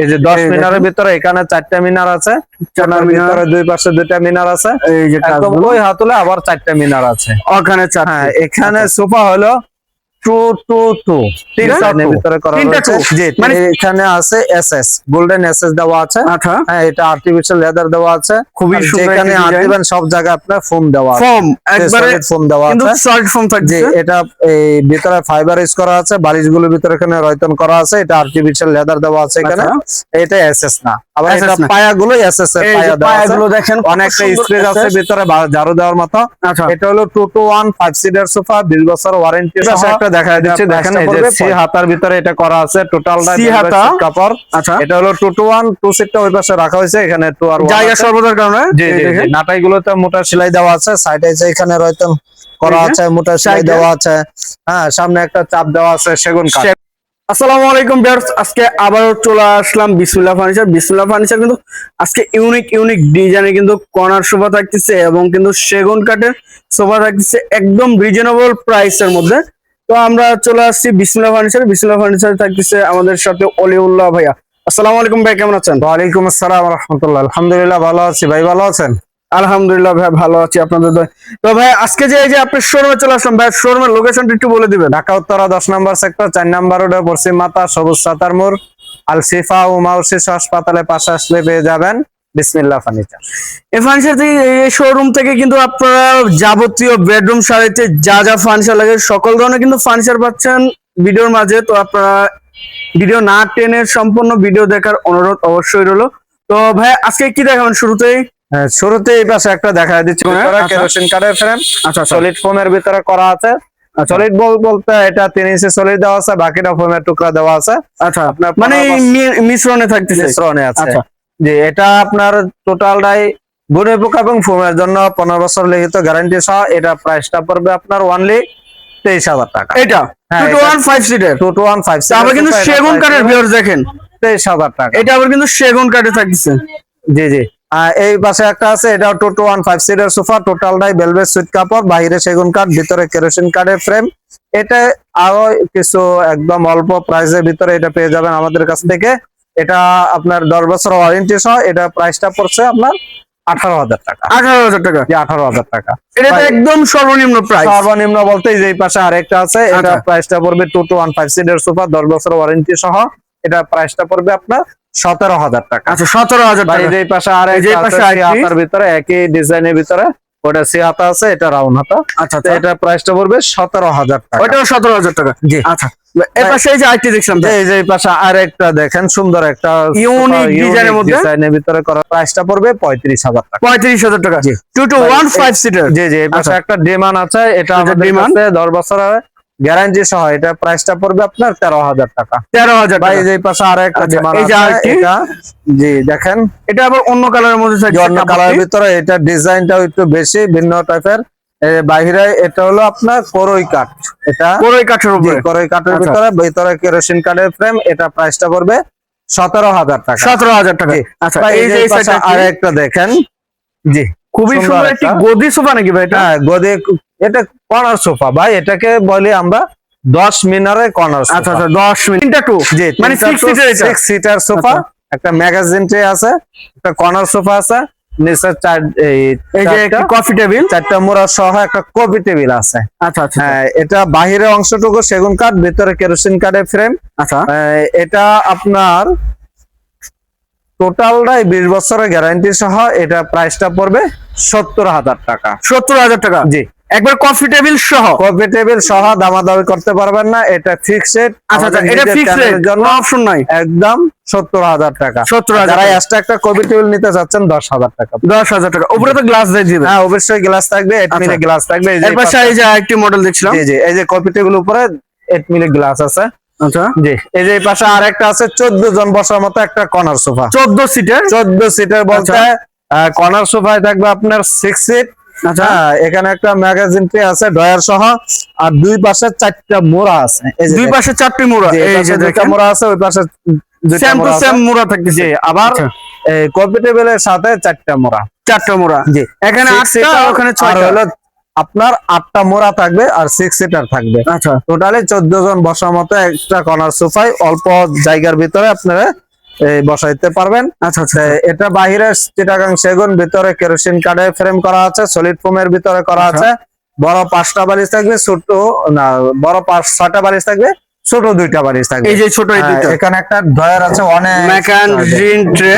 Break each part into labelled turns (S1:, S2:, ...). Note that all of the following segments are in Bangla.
S1: এই যে দশ মিনারের ভিতরে এখানে চারটা মিনার আছে। ভিতরে দুই পাশে দুইটা মিনার আছে। ওই হাতুলে আবার চারটা মিনার আছে।
S2: ওখানে
S1: হ্যাঁ এখানে সোফা হলো টু টু টু।
S2: ঠিক আছে?
S1: ভিতরে করা জি
S2: মানে-
S1: এখানে আছে এসএস গোল্ডেন এসএস দেওয়া আছে।
S2: আচ্ছা।
S1: হ্যাঁ এটা আর্টিফিশিয়াল লেদার দেওয়া আছে।
S2: খুবই সুন্দর।
S1: দিবেন সব জায়গায় আপনার ফোম দেওয়া আছে।
S2: ফর্ম একবারে
S1: ফোম দেওয়া
S2: কিন্তু সলিড ফর্ম থাকছে।
S1: এটা এই ভিতরে ফাইবার ইউজ করা আছে। বালিশগুলোর ভিতরে এখানে রয়তন করা আছে। এটা আর্টিফিশিয়াল লেদার দেওয়া আছে এখানে। এটা এসএস না। আবার
S2: SS
S1: এটা
S2: না।
S1: পায়াগুলো এসএস এর পায়া দেওয়া আছে।
S2: পায়াগুলো দেখেন
S1: অনেকটা স্পেস আছে ভিতরে ঝাড়ু দেওয়ার মতো।
S2: আচ্ছা।
S1: এটা হলো two two one five seater sofa বিশ বছর ওয়ারেন্টি
S2: একটা দেখা দিচ্ছে, দেখেন, এই যে সি
S1: হাতার ভিতরে এটা করা আছে টোটাল
S2: সি হাতা?
S1: কাপড়।
S2: আচ্ছা।
S1: এটা হলো টু টু ওয়ান টু সিটটা ওই পাশে রাখা হয়েছে এখানে টু আর
S2: জায়গা সর্বদার কারণে?
S1: জি জি নাটাই গুলোতে মোটা সেলাই দেওয়া আছে সাইডে যে এখানে রয়তন করা আছে মোটা সেলাই দেওয়া আছে। হ্যাঁ সামনে একটা চাপ দেওয়া আছে সেগুন কাঠ।
S2: আসসালামু আলাইকুম ভিউয়ার্স আজকে আবারও চলে আসলাম বিসমিল্লাহ ফার্নিচার। বিসমিল্লাহ ফার্নিচার কিন্তু আজকে ইউনিক ইউনিক ডিজাইনে কিন্তু কর্নার সোফা থাকতেছে এবং কিন্তু সেগুন কাঠের সোফা থাকতেছে একদম রিজনেবল প্রাইসের মধ্যে। তো আমরা চলে আসছি বিসমিল্লাহ ফার্নিচার। বিসমিল্লাহ ফার্নিচার থাকতেছে আমাদের সাথে অলিউল্লাহ ভাইয়া। আসসালামু আলাইকুম ভাই কেমন আছেন?
S1: ওয়ালাইকুম আসসালাম রহমতুল্লাহ। আলহামদুলিল্লাহ ভালো আছি। ভাই ভালো আছেন?
S2: আলহামদুলিল্লাহ ভাই ভালো আছি আপনাদের। তো ভাই আজকে যে এই যে আপনি শোরুমে চলে আসলাম ভাই শোরুমের লোকেশনটা একটু বলে দিবেন।
S1: ঢাকা উত্তরা দশ নম্বর সেক্টর চার নম্বর রোডে পশ্চিম মাতা সবুজ সাতার মোড়। আল শিফা উমাউর শিশু হাসপাতালে পাশে আসলে পেয়ে যাবেন। বিসমিল্লাহ ফার্নিচার
S2: এই ফার্নিচার থেকে এই শোরুম থেকে কিন্তু আপনারা যাবতীয় বেডরুম সারাইতে যা যা ফার্নিচার লাগে সকল ধরনের কিন্তু ফার্নিচার পাচ্ছেন ভিডিওর মাঝে। তো আপনারা ভিডিও না টেনে সম্পূর্ণ ভিডিও দেখার অনুরোধ অবশ্যই রইল। তো ভাই আজকে কি দেখাবেন শুরুতেই?
S1: হ্যাঁ, শুরুতে এই পাশে একটা দেখা দিচ্ছি
S2: আচ্ছা।
S1: কেরোসিন কাঠের ফ্রেম
S2: আচ্ছা
S1: সলিড ফোমের ভিতরে করা আছে। সলিড বল বলতে এটা তিন ইঞ্চি সলিড দেওয়া আছে বাকিটা ফোমের টুকরা দেওয়া আছে।
S2: আচ্ছা।
S1: আপনার
S2: মানে মিশ্রণে থাকতেছে।
S1: মিশ্রণে আছে।
S2: আচ্ছা।
S1: যে এটা আপনার টোটালটাই গুণে পোকা এবং ফোমের জন্য পনেরো বছর লিখিত গ্যারান্টি সহ এটা প্রাইসটা পড়বে আপনার ওনলি তেইশ হাজার টাকা।
S2: এটা?
S1: হ্যাঁ,
S2: কিন্তু সেগুন কাঠের দেখেন।
S1: তেইশ হাজার টাকা।
S2: এটা আবার কিন্তু সেগুন কাঠে
S1: জি জি। এই পাশে একটা আছে এটাও টু টু ওয়ান ফাইভ সিটের সোফা টোটালটাই সুইট কাপড় বাইরে সেগুন কাঠ ভিতরে কেরোসিন কাঠের ফ্রেম এটা আরও কিছু একদম অল্প প্রাইসের ভিতরে এটা পেয়ে যাবেন আমাদের কাছ থেকে। এটা আপনার দশ বছর ওয়ারেন্টি সহ এটা প্রাইসটা পড়ছে আপনার আঠারো হাজার টাকা।
S2: আঠারো হাজার টাকা?
S1: আঠারো হাজার টাকা।
S2: এটা একদম সর্বনিম্ন প্রাইস
S1: সর্বনিম্ন বলতে যে পাশে আরেকটা আছে এটা
S2: আচ্ছা।
S1: প্রাইসটা পড়বে টু টু ওয়ান ফাইভ সিটের সোফা দশ বছর ওয়ারেন্টি সহ। এটা প্রাইসটা পড়বে আপনার সতেরো হাজার টাকা।
S2: আচ্ছা সতেরো হাজার টাকা।
S1: এই পাশে আর
S2: এই পাশে
S1: ভিতরে একই ডিজাইনের ভিতরে। ওটা সি হাতা আছে এটা রাউন্ড হাতা
S2: আচ্ছা
S1: এটা প্রাইসটা পড়বে সতেরো হাজার টাকা
S2: সতেরো হাজার টাকা
S1: জি
S2: আচ্ছা পাশে এই যে আইটি দেখছিলাম
S1: যে এই যে এই পাশে আরেকটা দেখেন সুন্দর একটা
S2: মধ্যে?
S1: ডিজাইনের ভিতরে করা প্রাইসটা পড়বে পঁয়ত্রিশ হাজার টাকা
S2: পঁয়ত্রিশ হাজার টাকা
S1: জি।
S2: টু টু
S1: ভাই,
S2: ওয়ান
S1: এই-
S2: ফাইভ সিটার
S1: জি জি এই পাশে
S2: আচ্ছা।
S1: একটা ডিমান আছে এটা আমাদের? কাছে বছরের গ্যারান্টি সহ এটা প্রাইসটা পড়বে আপনার তেরো হাজার টাকা।
S2: তেরো হাজার
S1: ভাই এই পাশে আর একটা
S2: আচ্ছা,
S1: এটা জি দেখেন।
S2: এটা আবার অন্য কালারের মধ্যে
S1: অন্য কালারের ভিতরে এটা ডিজাইনটাও একটু বেশি ভিন্ন টাইপের বাহিরে এটা হলো আপনার করই কাঠ। এটা
S2: কাঠের
S1: জি,
S2: উপরে।
S1: করই কাঠের
S2: আচ্ছা।
S1: ভিতরে ভিতরে কেরোসিন কাঠের ফ্রেম এটা প্রাইসটা পড়বে সতেরো হাজার টাকা।
S2: সতেরো হাজার টাকা। আচ্ছা এই যে
S1: দেখেন। জি।
S2: খুবই
S1: সুন্দর
S2: একটি।
S1: একটা।
S2: গদি সোফা নাকি ভাই এটা?
S1: হ্যাঁ গদি এটা কর্নার সোফা। ভাই এটাকে বলি আমরা দশ মিনারের কর্নার
S2: আচ্ছা আচ্ছা দশ মিনিট টু?
S1: জি
S2: মানে?
S1: Six seater sofa.
S2: আচ্ছা।
S1: একটা ম্যাগাজিন ট্রে আছে একটা কর্নার সোফা আছে নিচে চার এই
S2: এই যে
S1: চারটা-
S2: কফি টেবিল
S1: চারটা মোড়া সহ একটা কপি টেবিল আছে।
S2: আচ্ছা আচ্ছা।
S1: হ্যাঁ এটা বাহিরের অংশটুকু সেগুন কাঠ ভিতরে কেরোসিন কাঠের ফ্রেম
S2: আচ্ছা।
S1: এটা আপনার টোটালটাই বিশ বছরের গ্যারান্টি সহ এটা প্রাইসটা পড়বে সত্তর হাজার টাকা।
S2: সত্তর হাজার টাকা?
S1: জি।
S2: একবার কফি টেবিল সহ?
S1: কপি টেবিল সহ দামাদামি করতে পারবেন না এটা ফিক্সড
S2: আচ্ছা আচ্ছা এটা ফিক্স রেট
S1: জন্য
S2: অপশন নাই?
S1: একদম সত্তর হাজার টাকা।
S2: 70,000
S1: যারা
S2: টাকা।
S1: এক্সট্রা একটা কপি টেবিল নিতে দশ হাজার টাকা।
S2: দশ হাজার টাকা। উপরে তো গ্লাস দিয়ে দিবে
S1: হ্যাঁ অবশ্যই গ্লাস থাকবে
S2: আচ্ছা।
S1: গ্লাস থাকবে এই যে
S2: এর পাশে এই যে একটি মডেল দেখছিলাম।
S1: জি জি এই যে টেবিল উপরে এইট গ্লাস আছে।
S2: আচ্ছা।
S1: জি। এই যে পাশে আর একটা আছে চোদ্দ জন বসার মতো একটা কর্নার সোফা
S2: চোদ্দ সিটের
S1: চোদ্দ সিটের বলতে কর্নার সোফায় থাকবে আপনার সিক্স সিট
S2: আচ্ছা।
S1: এখানে একটা ম্যাগাজিন ট্রে আছে ডয়ার সহ। আর দুই পাশে চারটা মোড়া আছে।
S2: দুই পাশে চারটি মোড়া।
S1: এই
S2: যে
S1: দুইটা মোড়া আছে ওই পাশে
S2: সেম টু সেম মোড়া থাকতেছে।
S1: আবার
S2: আচ্ছা।
S1: সাথে চারটা মোড়া।
S2: চারটা মোড়া।
S1: জি।
S2: এখানে আটটা ওখানে ছয়টা।
S1: হলো আপনার আটটা মোড়া থাকবে আর সিক্স সিটার থাকবে।
S2: আচ্ছা।
S1: টোটালি চোদ্দ জন বসার মতো একটা কর্নার সোফায় অল্প জায়গার ভিতরে আপনারা এই বসাইতে পারবেন।
S2: আচ্ছা আচ্ছা।
S1: এটা বাহিরে চিটাগাং সেগুন ভিতরে কেরোসিন কার্ডে ফ্রেম করা আছে সলিড ফোমের ভিতরে করা
S2: আচ্ছা।
S1: আছে। বড় পাঁচটা বালিশ থাকবে ছোট না বড় পাঁচ ছয়টা বালিশ থাকবে ছোট দুইটা বালিশ থাকবে।
S2: এই যে ছোট
S1: হ্যাঁ, এখানে একটা ড্রয়ার আছে অনেক
S2: ম্যাকান রিন ট্রে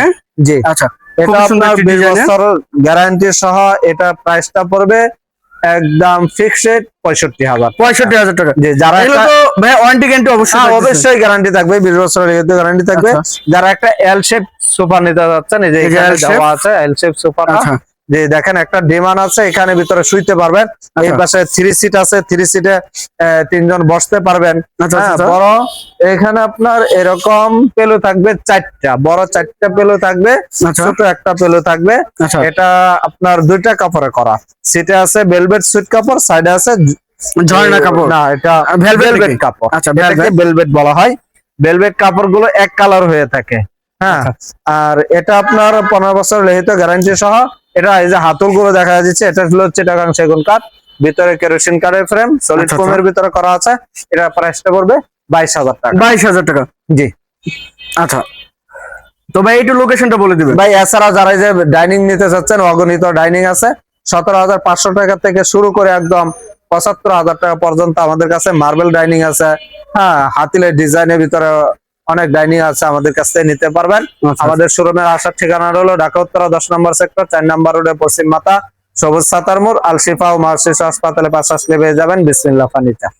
S1: জি।
S2: আচ্ছা
S1: এটা আপনার
S2: একটি
S1: বিশ
S2: design এর।
S1: বছর গ্যারান্টি সহ এটা প্রাইসটা পড়বে একদম ফিক্সড পঁয়ষট্টি হাজার।
S2: পঁয়ষট্টি হাজার টাকা।
S1: জি যারা
S2: এগুলো তো ভাই ওয়ারেন্টি গ্যারান্টি অবশ্যই
S1: হ্যাঁ, অবশ্যই গ্যারান্টি থাকবে বিশ বছরের গ্যারান্টি থাকবে।
S2: আচ্ছা।
S1: যারা একটা এল শেপ সোফা নিতে যাচ্ছেন এই যে আছে এল শেপ
S2: আচ্ছা।
S1: যে দেখেন একটা ডিমান্ড আছে এখানে ভিতরে শুইতে পারবেন। এই
S2: আচ্ছা।
S1: পাশে থ্রি সিট আছে থ্রি সিটে তিনজন বসতে পারবেন।
S2: আচ্ছা
S1: হ্যাঁ,
S2: আচ্ছা।
S1: বড় এখানে আপনার এরকম পেল থাকবে চারটা বড় চারটা পেল থাকবে ছোট একটা পেল থাকবে। এটা আপনার দুইটা কাপড়ে করা। সিটে আছে বেলভেট সুইট কাপড় সাইডে আছে
S2: ঝর্ণা কাপড়।
S1: না এটা ভেলভেট কাপড়।
S2: আচ্ছা
S1: ভেলভেট বলা হয়। ভেলভেট কাপড়গুলো এক কালার হয়ে থাকে। হ্যাঁ। আর এটা আপনার পনেরো বছর লেহিত গ্যারান্টি সহ এটা এই যে হাতুলগুলো দেখা যাচ্ছে এটা হলো চিটাগাং সেগুন কাঠ ভিতরে কেরোসিন কাঠের ফ্রেম সলিড ফোমের ভিতরে করা আছে এটা প্রাইসটা পড়বে বাইশ হাজার টাকা।
S2: বাইশ হাজার টাকা?
S1: জি।
S2: আচ্ছা। তো ভাই একটু লোকেশনটা বলে দিবেন।
S1: ভাই এছাড়া যারা যে ডাইনিং নিতে চাচ্ছেন অগণিত ডাইনিং আছে সতেরো হাজার পাঁচশো টাকা থেকে শুরু করে একদম পঁচাত্তর হাজার টাকা পর্যন্ত আমাদের কাছে মার্বেল ডাইনিং আছে। হ্যাঁ হাতিলের ডিজাইনের ভিতরে অনেক ডাইনিং আছে আমাদের কাছ থেকে নিতে পারবেন।
S2: আচ্ছা।
S1: আমাদের শোরুমের আসার ঠিকানা হলো ঢাকা উত্তরা দশ নম্বর সেক্টর চার নম্বর রোডে পশ্চিম মাতা সবুজ সাতার মোড় আলশিফা ও মার্সিস হাসপাতালে পাশে আসলে পেয়ে যাবেন। বিসমিল্লা ফার্নিচার